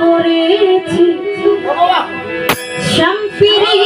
পড়েছি। শাম্পিরি